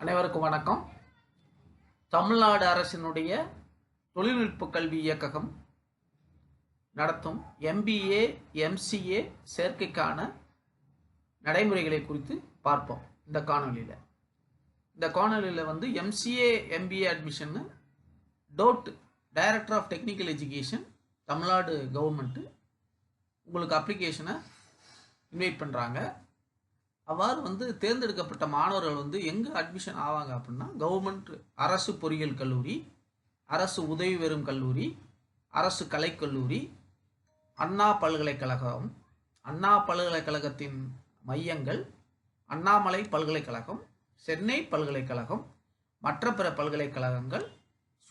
அனைவருக்கும் வணக்கம். தமிழ்நாடு அரசினுடைய தொழில்நுட்ப கல்வி இயக்ககம் நடத்தும் எம்பிஏ எம்சிஏ சேர்க்கைக்கான நடைமுறைகளை குறித்து பார்ப்போம் இந்த காணொளியில். இந்த காணொளியில் வந்து MCA MBA அட்மிஷன்னு DOTE director of technical education Tamil Nadu government உங்களுக்கு அப்ளிகேஷனை இன்வைட் பண்ணுறாங்க அவ்வாறு வந்து தேர்ந்தெடுக்கப்பட்ட மாணவர்கள் வந்து எங்கே அட்மிஷன் ஆவாங்க அப்படின்னா கவர்மெண்ட் அரசு பொறியியல் கல்லூரி அரசு உதவி பெறும் கல்லூரி அரசு கலைக்கல்லூரி அண்ணா பல்கலைக்கழகம் அண்ணா பல்கலைக்கழகத்தின் மையங்கள் அண்ணாமலை பல்கலைக்கழகம் சென்னை பல்கலைக்கழகம் மற்ற பிற பல்கலைக்கழகங்கள்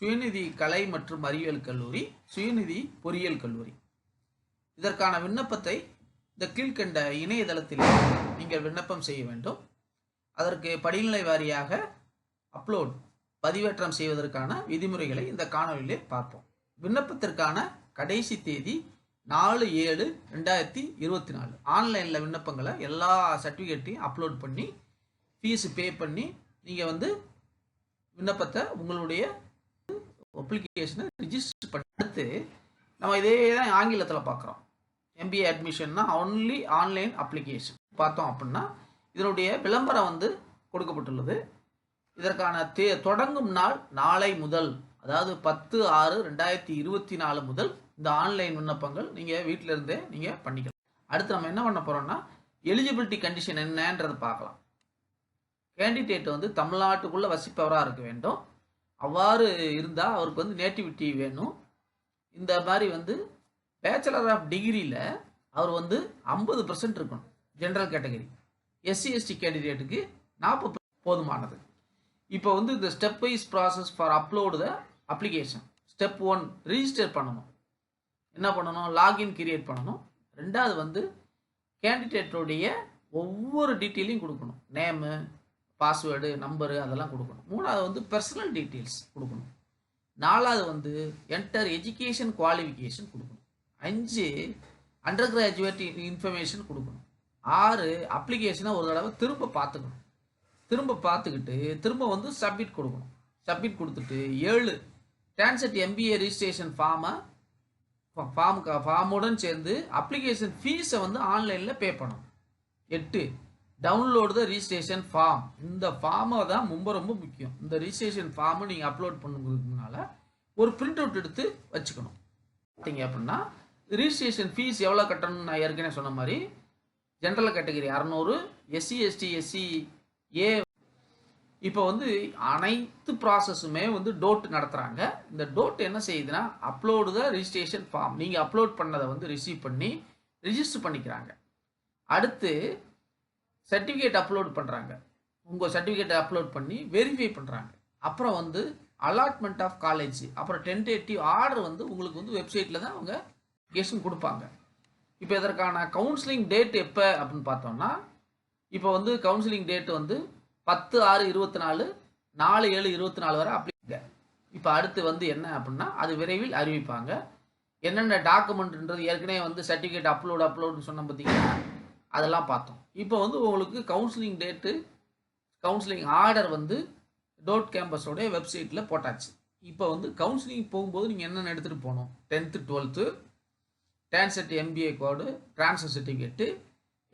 சுயநிதி கலை மற்றும் அறிவியல் கல்லூரி சுயநிதி பொறியியல் கல்லூரி. இதற்கான விண்ணப்பத்தை இந்த கீழ்கண்ட இணையதளத்தில் நீங்கள் விண்ணப்பம் செய்ய வேண்டும். அதற்கு படிநிலை வாரியாக அப்லோட் பதிவேற்றம் செய்வதற்கான விதிமுறைகளை இந்த காணொலியிலே பார்ப்போம். விண்ணப்பத்திற்கான கடைசி தேதி நாலு ஏழு ரெண்டாயிரத்தி இருபத்தி நாலு. ஆன்லைனில் விண்ணப்பங்களை எல்லா சர்டிஃபிகேட்டையும் அப்லோட் பண்ணி ஃபீஸ் பே பண்ணி நீங்கள் வந்து விண்ணப்பத்தை உங்களுடைய அப்ளிகேஷனை ரிஜிஸ்டர் பண்ணி அடுத்து நம்ம இதே தான் ஆங்கிலத்தில் பார்க்குறோம். எம்பிஏ அட்மிஷன்னா ஒன்லி ஆன்லைன் அப்ளிகேஷன் பார்த்தோம் அப்படின்னா இதனுடைய விளம்பரம் வந்து கொடுக்கப்பட்டுள்ளது. இதற்கான தே தொடங்கும் நாள் நாளை முதல் அதாவது பத்து ஆறு ரெண்டாயிரத்தி இருபத்தி நாலு முதல் இந்த ஆன்லைன் விண்ணப்பங்கள் நீங்கள் வீட்டில இருந்தே நீங்கள் பண்ணிக்கலாம். அடுத்து நம்ம என்ன பண்ண போகிறோம்னா எலிஜிபிலிட்டி கண்டிஷன் என்னன்றது பார்க்கலாம். கேண்டிடேட் வந்து தமிழ்நாட்டுக்குள்ளே வசிப்பவராக இருக்க வேண்டும். அவ்வாறு இருந்தால் அவருக்கு வந்து நேட்டிவிட்டி வேணும். இந்த மாதிரி வந்து பேச்சுலர் ஆஃப் டிகிரியில் அவர் வந்து ஐம்பது பர்சன்ட் இருக்கணும் ஜென்ரல் கேட்டகரி எஸ்சி எஸ்டி கேண்டிடேட்டுக்கு நாற்பது போதுமானது. இப்போ வந்து இந்த step wise process for upload the application step one register பண்ணணும். என்ன பண்ணணும்? லாகின் கிரியேட் பண்ணணும். ரெண்டாவது வந்து கேண்டிடேட்டோடைய ஒவ்வொரு டீட்டெயிலையும் கொடுக்கணும். நேமு பாஸ்வேர்டு நம்பரு அதெல்லாம் கொடுக்கணும். மூணாவது வந்து பர்சனல் டீட்டெயில்ஸ் கொடுக்கணும். நாலாவது வந்து என்டர் எஜுகேஷன் குவாலிஃபிகேஷன் கொடுக்கணும். அஞ்சு அண்டர் கிராஜுவேட் இன்ஃபர்மேஷன் கொடுக்கணும். ஆறு அப்ளிகேஷனை ஒரு தடவை திரும்ப பார்த்துக்கணும். திரும்ப பார்த்துக்கிட்டு திரும்ப வந்து சப்மிட் கொடுக்கணும். சப்மிட் கொடுத்துட்டு ஏழு டிரான்சட் எம்பிஏ ரிஜிஸ்ட்ரேஷன் ஃபார்மை ஃபார்ம் ஃபார்முடன் சேர்ந்து அப்ளிகேஷன் ஃபீஸை வந்து ஆன்லைனில் பே பண்ணணும். எட்டு டவுன்லோடு த ரிஜிஸ்ட்ரேஷன் ஃபார்ம் இந்த ஃபார்மை தான் ரொம்ப ரொம்ப முக்கியம். இந்த ரிஜிஸ்ட்ரேஷன் ஃபார்மை நீங்கள் அப்லோட் பண்ணுறதுனால ஒரு பிரிண்ட் அவுட் எடுத்து வச்சுக்கணும். பார்த்தீங்க அப்படின்னா ரிஜிஸ்ட்ரேஷன் ஃபீஸ் எவ்வளோ கட்டணும்னு நான் ஏற்கனவே சொன்ன மாதிரி ஜென்ரல் கேட்டகரி அறநூறு எஸ்சி எஸ்டி எஸ்சி ஏ இப்போ வந்து அனைத்து ப்ராசஸுமே வந்து டோட் நடத்துகிறாங்க இந்த டோட் என்ன செய்யுதுன்னா அப்லோடு த ரிஜிஸ்ட்ரேஷன் ஃபார்ம் நீங்கள் அப்லோட் பண்ணதை வந்து ரிசீவ் பண்ணி ரிஜிஸ்டர் பண்ணிக்கிறாங்க. அடுத்து சர்டிஃபிகேட் அப்லோட் பண்ணுறாங்க உங்கள் சர்டிஃபிகேட்டை அப்லோட் பண்ணி வெரிஃபை பண்ணுறாங்க அப்புறம் வந்து அலாட்மெண்ட் ஆஃப் காலேஜ் அப்புறம் டென்டேட்டிவ் ஆர்டர் வந்து உங்களுக்கு வந்து வெப்சைட்டில் தான் அவங்க கேஷன் கொடுப்பாங்க. இப்போ இதற்கான கவுன்சிலிங் டேட் எப்போ அப்படின்னு பார்த்தோம்னா இப்போ வந்து கவுன்சிலிங் டேட் வந்து பத்து ஆறு இருபத்தி நாலு நாலு ஏழு இருபத்தி நாலு வரை அப்ளை இப்போ அடுத்து வந்து என்ன அப்படின்னா அது விரைவில் அறிவிப்பாங்க. என்னென்ன டாக்குமெண்ட்ன்றது ஏற்கனவே வந்து சர்டிஃபிகேட் அப்லோட் அப்லோடுன்னு சொன்ன பார்த்தீங்கன்னா அதெல்லாம் பார்த்தோம். இப்போ வந்து உங்களுக்கு கவுன்சிலிங் டேட்டு கவுன்சிலிங் ஆர்டர் வந்து டோட் கேம்பஸோடைய வெப்சைட்டில் போட்டாச்சு. இப்போ வந்து கவுன்சிலிங் போகும்போது நீங்கள் என்னென்ன எடுத்துகிட்டு போகணும்? Tenth twelfth TANCET MBA code transfer certificate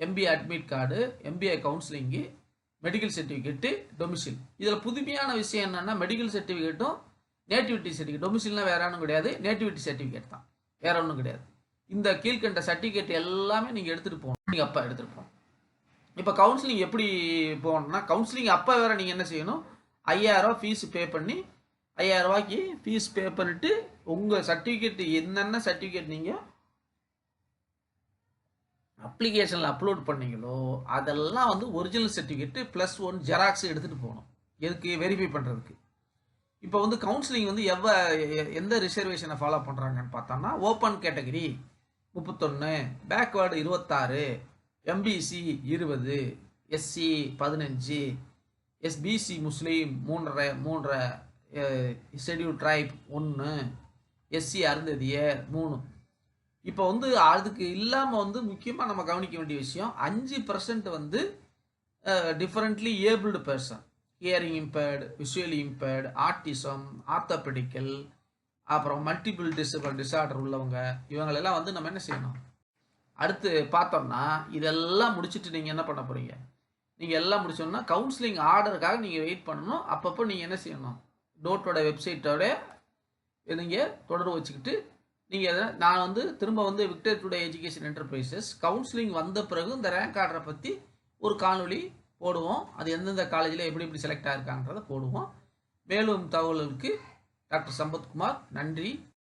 MBA admit card MBA counselling medical certificate domicile இதில் புதுமையான விஷயம் என்னென்னா மெடிக்கல் சர்டிஃபிகேட்டும் நேட்டிவிட்டி சர்டிஃபிகேட் டொமிசில்னால் வேற ஒன்றும் கிடையாது நேட்டிவிட்டி சர்டிஃபிகேட் தான். வேற ஒன்றும் கிடையாது. இந்த கீழ்கண்ட சர்டிஃபிகேட் எல்லாமே நீங்கள் எடுத்துகிட்டு போகணும். நீங்கள் அப்போ எடுத்துகிட்டு போகணும். இப்போ கவுன்சிலிங் எப்படி போகணும்னா கவுன்சிலிங் அப்போ வேற நீங்கள் என்ன செய்யணும்? ஐயாயிரரூவா ஃபீஸ் பே பண்ணி ஐயாயிரரூவாய்க்கு ஃபீஸ் பே பண்ணிவிட்டு உங்கள் சர்டிஃபிகேட் என்னென்ன சர்டிஃபிகேட் நீங்கள் அப்ளிகேஷனில் அப்லோட் பண்ணீங்களோ அதெல்லாம் வந்து original certificate plus one xerox எடுத்துகிட்டு போகணும். எதுக்கு? வெரிஃபை பண்ணுறதுக்கு இப்போ வந்து கவுன்சிலிங் வந்து எவ்வ எந்த ரிசர்வேஷனை ஃபாலோ பண்ணுறாங்கன்னு பார்த்தோம்னா ஓப்பன் கேட்டகரி முப்பத்தொன்று பேக்வேர்டு இருபத்தாறு எம்பிசி இருபது எஸ்சி பதினஞ்சு எஸ்பிசி முஸ்லீம் மூன்றரை மூன்றரை ஷெடியூல் ட்ரைப் ஒன்று எஸ்சி அருந்ததியர் மூணு. இப்போ வந்து அதுக்கு இல்லாமல் வந்து முக்கியமாக நம்ம கவனிக்க வேண்டிய விஷயம் அஞ்சு பர்சன்ட் வந்து differently abled person hearing impaired visually impaired autism orthopedical அப்புறம் மல்டிபிள் டிசபிள் டிசார்டர் உள்ளவங்க இவங்களெல்லாம் வந்து நம்ம என்ன செய்யணும்? அடுத்து பார்த்தோம்னா இதெல்லாம் முடிச்சுட்டு நீங்கள் என்ன பண்ண போகிறீங்க நீங்கள் எல்லாம் முடிச்சோம்னா கவுன்சிலிங் ஆர்டருக்காக நீங்கள் வெயிட் பண்ணணும். அப்பப்போ நீங்கள் என்ன செய்யணும்? டோட்டோட வெப்சைட்டோட நீங்கள் தொடர்பு வச்சுக்கிட்டு நீங்கள் அதை நான் வந்து திரும்ப வந்து Victor today education enterprises counselling வந்த பிறகு இந்த ரேங்க் ஆர்டரை பற்றி ஒரு காணொலி போடுவோம். அது எந்தெந்த காலேஜில் எப்படி எப்படி செலக்ட் ஆகிருக்காங்கிறத போடுவோம். மேலும் தகவல்களுக்கு டாக்டர் சம்பத்குமார் நன்றி.